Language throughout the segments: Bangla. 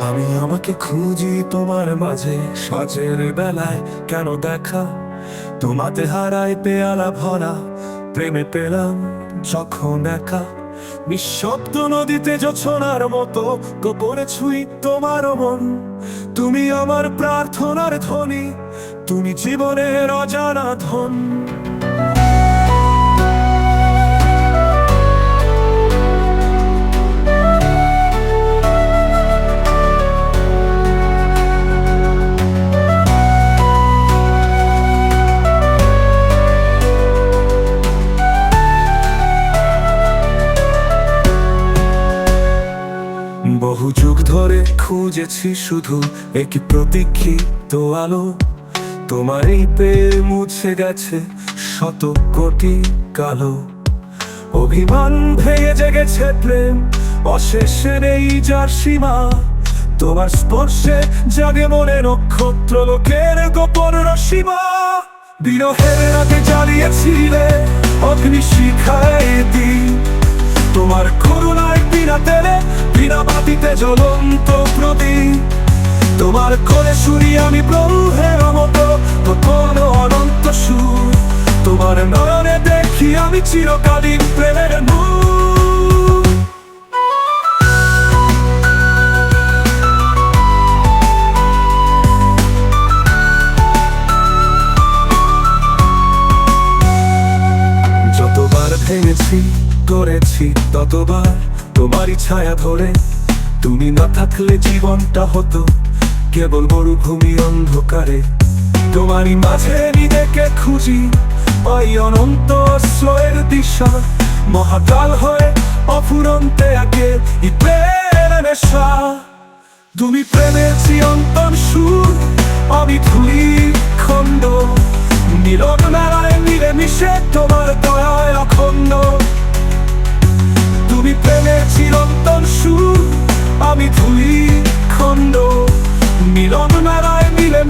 আমি আমাকে খুঁজি তোমার মাঝে সাজের বেলায়। কেন দেখা? তোমাতে হারায় পেয়ালা ভরা, প্রেমে পেলাম যখন একা। নিঃশব্দ নদীতে জোছনার মতো গোপনে ছুঁই তোমার মন। তুমি আমার প্রার্থনার ধ্বনি, তুমি জীবনের অজানা ধন। বহু যুগ ধরে খুঁজেছি শুধু একই প্রতীক্ষিত আলো। তোমার এই পেয়ে মুছে গেছে শত কোটি কালো। অভিমান ভেঙে জেগেছে প্রেম অশেষের এই যার সীমা। তোমার স্পর্শে জাগে মনে নক্ষত্র লোকের গোপন রসীমা। বিরহের রাতে জ্বালিয়েছিলে অগ্নি শিখায় দিন। তোমার করুণায় বিনা তেলে বিনা বাতিতে জ্বলন্ত প্রদীপ। তোমার করে শুনি আমি প্রভুহের মতো কোন অনন্ত সুর। তোমার নয়নে দেখি আমি চিরকালীন প্রেমের নূর। ভেঙেছি, করেছি ততবার তোমারই ছায়া ধরে। তুমি না থাকলে জীবনটা হতো কেবল মরুভূমি অন্ধকারে। তোমারই মাঝে নিজেকে খুঁজি, পাই অনন্ত আশ্রয়ের দিশা। মহাকাল হয়ে অফুরন্তে আগে তুমি প্রেমের চিরন্তন সুর, আমি আমি ধুলি খণ্ড। মিলন মেলায় মিলে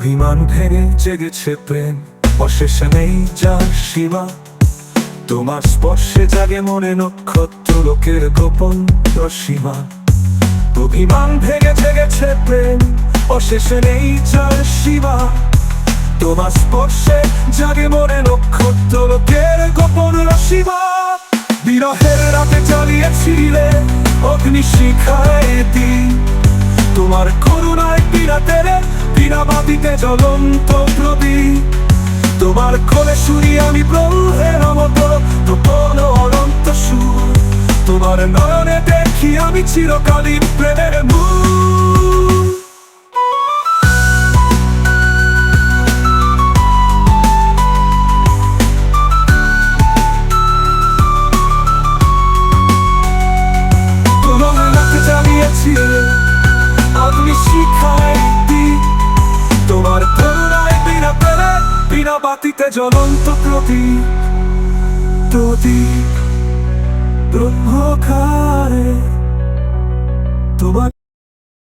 অভিমান ভেঙে জেগেছে প্রেম। অশেষে নেই যার সীমা। তোমার স্পর্শে জাগে মনে নক্ষত্র লোকের গোপন সীমা অভিমান ভেঙে জেগেছে প্রেম। অশেষে নেই যার সীমা। তোমার স্পর্শে জাগে মনে নক্ষত্র লোকের গোপন সীমা বিরহের রাতে জ্বালিয়েছিলে অগ্নি শিখায় দিন। তোমার করুণায় বিনা তেরে বিনা বাতিতে জ্বলন্ত প্রদীপ। তোমার কোলে শুনি আমি প্রহের মতো গোপন অনন্ত সুর। তোমার নয়নে দেখি আমি চিরকালীন প্রেমের বাতিতে জ্বলন্ত প্রদীপ প্রদীপ ব্রহ্মকারে